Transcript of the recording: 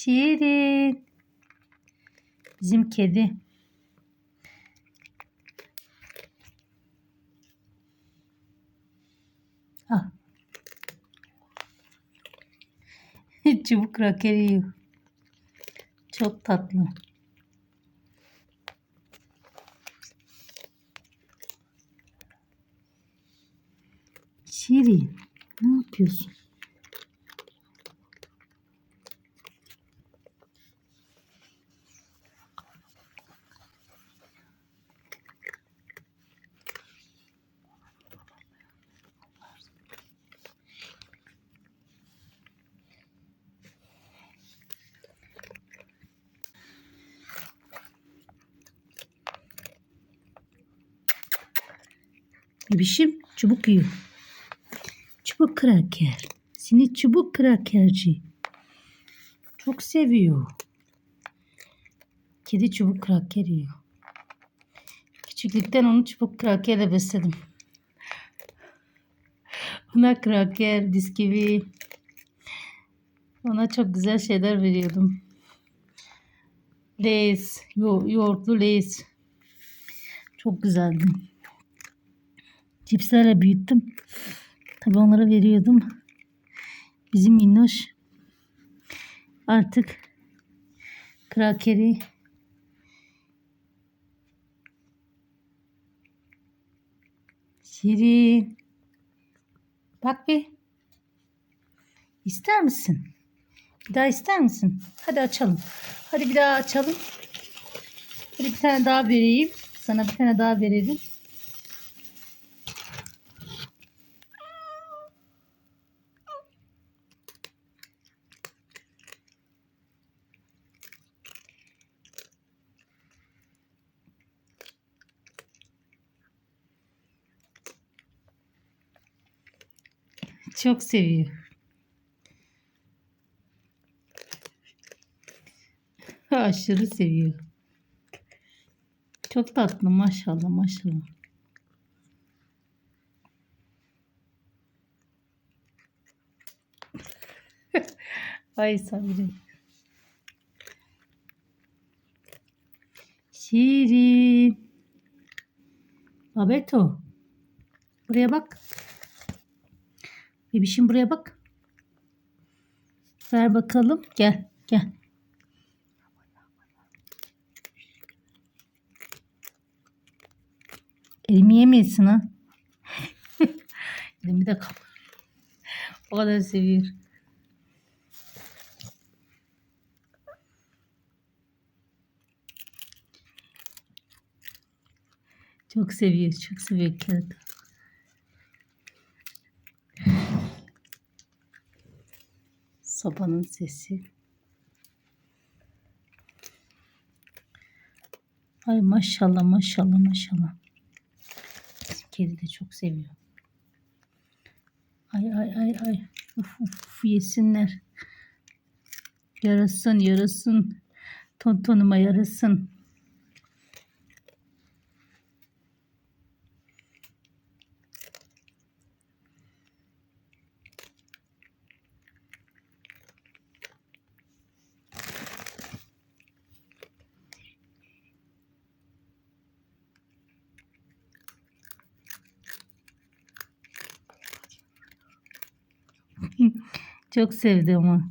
Şirin. Bizim kedi. Ah. Çubuk kraker yiyor. Çok tatlı. Şirin, ne yapıyorsun? Bebişim çubuk yiyor. Çubuk kraker. Seni çubuk krakerci. Çok seviyor. Kedi çubuk kraker yiyor. Küçüklükten onu çubuk krakerle besledim. Ona kraker, bisküvi. Ona çok güzel şeyler veriyordum. Leys, yo yoğurtlu leys. Çok güzeldi. Cipslerle büyüttüm. Tabi onlara veriyordum. Bizim minnoş artık krakeri Şirin. Bak bir. İster misin? Bir daha ister misin? Hadi açalım. Hadi bir daha açalım. Hadi bir tane daha vereyim. Sana bir tane daha verelim. Çok seviyor. Aşırı seviyor. Çok tatlı maşallah maşallah. Ay Sabri. Şirin. Babeto. Buraya bak. Bebişim buraya bak. Ver bakalım. Gel. Gel. Elimi yemeyesin ha. Elimi de kap. o kadar seviyor. Çok seviyor. Çok seviyor kedi. Sobanın sesi. Ay maşallah maşallah maşallah. Kedi de çok seviyor. Ay ay ay ay. Uf, uf, yesinler. Yarasın yarasın. Tontonuma yarasın. Çok sevdi ama.